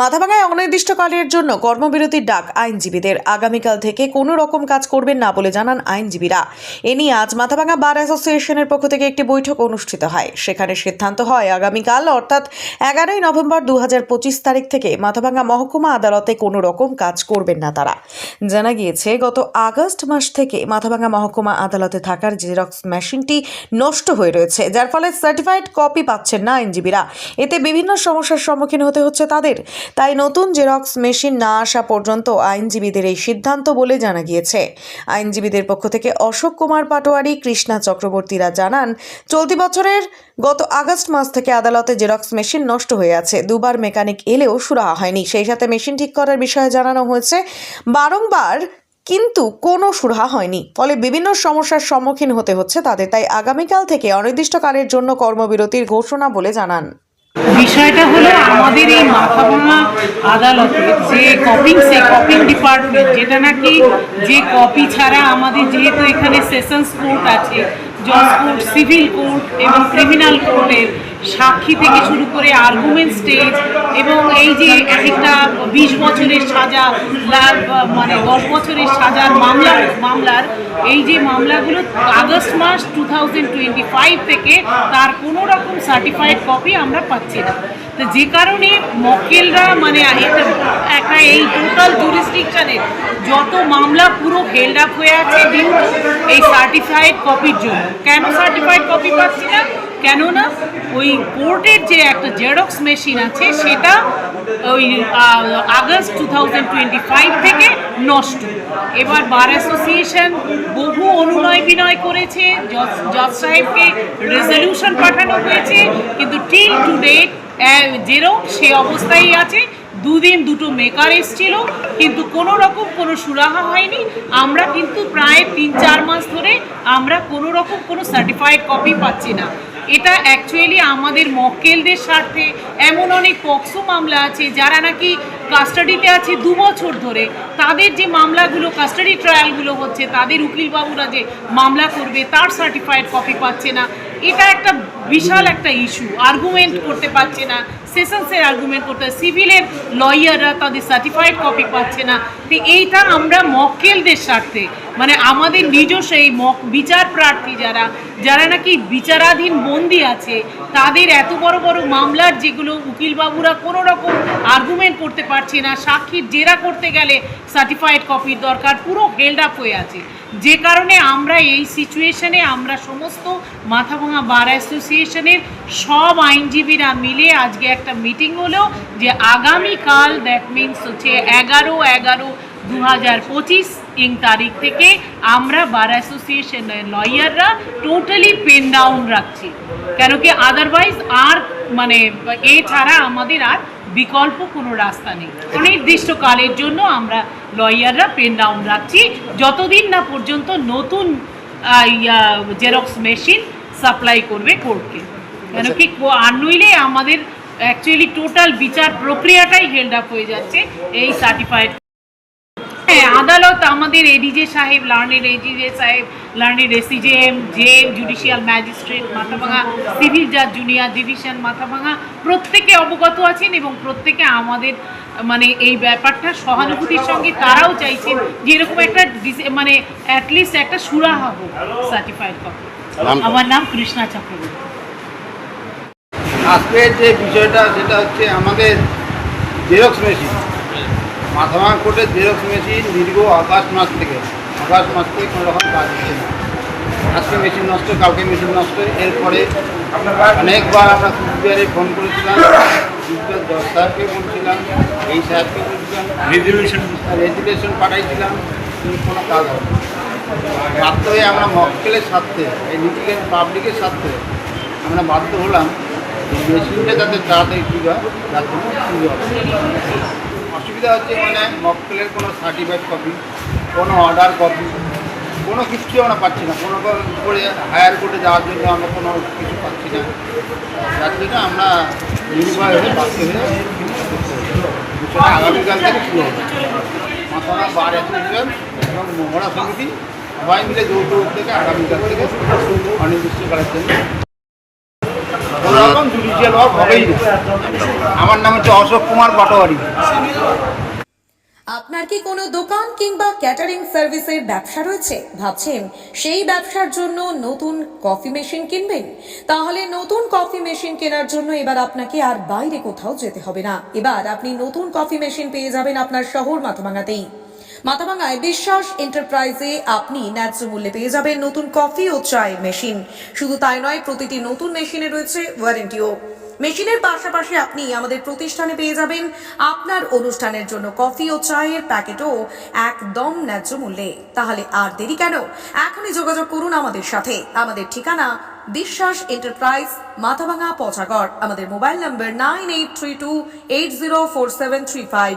মাথাভাঙায় অনির্দিষ্টকালের জন্য কর্মবিরতির ডাক আইনজীবীদের। আগামীকাল থেকে কোনো রকম কাজ করবেন না বলে জানান আইনজীবীরা। এ নিয়ে আজ মাথাভাঙা বার অ্যাসোসিয়েশনের পক্ষ থেকে একটি বৈঠক অনুষ্ঠিত হয়। সেখানে সিদ্ধান্ত হয়, আগামীকাল অর্থাৎ এগারোই নভেম্বর দু হাজার পঁচিশ তারিখ থেকে মাথাভাঙা মহকুমা আদালতে কোনো রকম কাজ করবেন না তারা। জানা গিয়েছে, গত আগস্ট মাস থেকে মাথাভাঙা মহকুমা আদালতে থাকার জেরক্স মেশিনটি নষ্ট হয়ে রয়েছে, যার ফলে সার্টিফাইড কপি পাচ্ছেন না আইনজীবীরা। এতে বিভিন্ন সমস্যার সম্মুখীন হতে হচ্ছে তাদের। তাই নতুন জেরক্স মেশিন না আসা পর্যন্ত আইনজীবীদের এই সিদ্ধান্ত বলে জানা গিয়েছে। আইনজীবীদের পক্ষ থেকে অশোক কুমার পাটোয়ারি, কৃষ্ণা চক্রবর্তীরা জানান, চলতি বছরের গত আগস্ট মাস থেকে আদালতে জেরক্স মেশিন নষ্ট হয়ে আছে। দুবার মেকানিক এলেও সুরাহা হয়নি। সেই সাথে মেশিন ঠিক করার বিষয়ে জানানো হয়েছে, বারংবার কিন্তু কোনো সুরাহা হয়নি। ফলে বিভিন্ন সমস্যার সম্মুখীন হতে হচ্ছে তাদের। তাই আগামীকাল থেকে অনির্দিষ্টকালের জন্য কর্মবিরতির ঘোষণা বলে জানান। বিষয়টা হলো আমাদের এই মাথাভাঙা আদালতে, যে কপিং সে কপিং ডিপার্টমেন্ট যেটা নাকি যে কপি ছাড়া আমাদের যেহেতু এখানে সেশনস কোর্ট আছে জজ কোর্ট সিভিল কোর্ট এবং ক্রিমিনাল কোর্টের সাক্ষী থেকে শুরু করে আর্গুমেন্ট স্টেজ এবং এই যে এক একটা বিশ বছরের সাজা দশ বছরের সাজার মামলা মামলার, এই যে মামলাগুলো আগস্ট মাস টু থাউজেন্ড টোয়েন্টি ফাইভ থেকে তার কোনো রকম সার্টিফাইড কপি আমরা পাচ্ছি না। তো যে কারণে মক্কেলরা মানে একটা একটা এই টোটাল জুরিসডিকশনের যত মামলা পুরো হেল্ড আপ হয়ে আছে, এই সার্টিফাইড কপির জন্য। কেন সার্টিফাইড কপি পাচ্ছি না? কেননা ওই কোর্টের যে একটা জেরক্স মেশিন আছে, সেটা ওই August two thousand twenty five থেকে নষ্ট। এবার বার অ্যাসোসিয়েশন বহু অনুনয় বিনয় করেছে, জজ সাহেবকে রেজলিউশন পাঠানো হয়েছে, কিন্তু টিল টু ডেট জেরক্স সে অবস্থায় আছে। দুদিন দুটো মেকার এসছিল, কিন্তু কোনো রকম কোনো সুরাহা হয়নি। আমরা কিন্তু প্রায় তিন চার মাস ধরে আমরা কোনো রকম কোনো সার্টিফাইড কপি পাচ্ছি না। এটা অ্যাকচুয়ালি আমাদের মক্কেলদের স্বার্থে এমন অনেক পক্সো মামলা আছে, যারা নাকি কাস্টাডিতে আছে দু বছর ধরে। তাদের যে মামলাগুলো কাস্টাডি ট্রায়ালগুলো হচ্ছে, তাদের উকিলবাবুরা যে মামলা করবে, তার সার্টিফাইড কপি পাচ্ছে না। এটা একটা বিশাল একটা ইস্যু আর্গুমেন্ট করতে পারছে না। সেশনসের আর্গুমেন্ট করতে সিভিলের লয়াররা তাদের সার্টিফাইড কপি পাচ্ছে না। তো এইটা আমরা মক্কেলদের স্বার্থে মানে আমাদের নিজস্ব এই মক বিচার প্রার্থী যারা যারা নাকি বিচারাধীন বন্দি আছে, তাদের এত বড় বড় মামলার যেগুলো উকিলবাবুরা কোনো রকম আর্গুমেন্ট করতে পারছে না, সাক্ষীর জেরা করতে গেলে সার্টিফাইড কপির দরকার, পুরো হেল্ড আপ হয়ে আছে। যে কারণে আমরা এই সিচুয়েশনে আমরা সমস্ত মাথাভাঙা বার অ্যাসোসিয়েশনের সব আইনজীবীরা মিলে আজকে একটা মিটিং হলো যে আগামীকাল দ্যাট মিনস হচ্ছে এগারো এগারো দু হাজার পঁচিশ ইং তারিখ থেকে আমরা বার অ্যাসোসিয়েশনের লয়াররা টোটালি পেন ডাউন রাখছি। কেন কি আদারওয়াইজ আর মানে এ ছাড়া আমাদের আর বিকল্প কোনো রাস্তা নেই। অনির্দিষ্টকালের জন্য আমরা লয়াররা পেন ডাউন রাখছি। যতদিন না পর্যন্ত নতুন জেরক্স মেশিন সাপ্লাই করবে কোর্টকে। কেন কি আর নইলে আমাদের অ্যাকচুয়ালি টোটাল বিচার প্রক্রিয়াটাই হেল্ড আপ হয়ে যাচ্ছে এই সার্টিফাইড হ্যাঁ আদালত আমাদের এডিজে সাহেব লার্নের এডিজে সাহেব লার্নের ACJM JM judicial magistrate Mathabhanga civil জাজ জুনিয়র ডিভিশন মাথাভাঙা প্রত্যেকে অবগত আছেন এবং প্রত্যেকে আমাদের মানে এই ব্যাপারটা সহানুভূতির সঙ্গে তারাও চাইছেন যে এরকম একটা মানে অ্যাটলিস্ট একটা সুরাহা হোক সার্টিফাইড কপি আমার নাম কৃষ্ণা চক্রবর্তী। আজকের যে বিষয়টা সেটা হচ্ছে আমাদের জেরক্স মেশিন মাথাভাঙা কোর্টের জেরক্স মেশিন দীর্ঘ আগস্ট মাস থেকে। আগস্ট মাস থেকে কোনো রকম কাজ হচ্ছে না। আজকে মেশিন নষ্ট কালকে মেশিন নষ্ট এরপরে অনেকবার আমরা কুচবিহারে ফোন করেছিলাম কুচবিহার দশ সাহেবকে বলছিলাম এই সাহেবকে বলছিলাম রেজুলেশন রেজুলেশন পাঠাইছিলাম কিন্তু কোনো কাজ হবে না। বাধ্য হয়ে আমরা মক্কেলের স্বার্থে এই লিটিগেন্ট পাবলিকের স্বার্থে আমরা বাধ্য হলাম মেশিনটা যাতে তাড়াতাড়ি ঠিক হয় তার জন্য হবে। অসুবিধা হচ্ছে মানে মক্কেলের কোনো সার্টিফাইড কপি কোনো অর্ডার কপি কোনো কিছু আমরা পাচ্ছি না। কোনো করে হায়ার কোর্টে যাওয়ার জন্য আমরা কোনো কিছু পাচ্ছি না। যার জন্য আমরা আগামীকাল থেকে শুরু হবে। মাথানা বার এবং মহড়া সমিতি সবাই মিলে যৌথ উদ্যোগে আগামীকাল থেকে অনির্দিষ্টকালের জন্য অফিসিয়াল ওয়ার্ক হবেই আমার নাম হচ্ছে অশোক কুমার পাটোয়ারি। আপনার কি কোনো দোকান কিংবা ক্যাটারিং সার্ভিসের ব্যবসা রয়েছে? ভাবছেন সেই ব্যবসার জন্য নতুন কফি মেশিন কিনবেন? তাহলে নতুন কফি মেশিন কেনার জন্য এবার আপনাকে আর বাইরে কোথাও যেতে হবে না। এবার আপনি নতুন কফি মেশিন পেয়ে যাবেন আপনার শহর মাথাভাঙাতেই মাথাভাঙায় বিশ্বাস এন্টারপ্রাইজে আপনি ন্যায্য মূল্যে পেয়ে যাবেন নতুন কফি ও চায়ের মেশিন। শুধু তাই নয়, প্রতিটি নতুন মেশিনে রয়েছে ওয়ারেন্টিও। মেশিনের পাশাপাশি আপনি আমাদের প্রতিষ্ঠানে পেয়ে যাবেন আপনার অনুষ্ঠানের জন্য কফি ও চায়ের প্যাকেটও একদম ন্যায্য মূল্যে। তাহলে আর দেরি কেন? এখনই যোগাযোগ করুন আমাদের সাথে। আমাদের ঠিকানা বিশ্বাস এন্টারপ্রাইজ মাথাভাঙা পচাগড়। আমাদের mobile number nine eight three two eight zero four seven three five.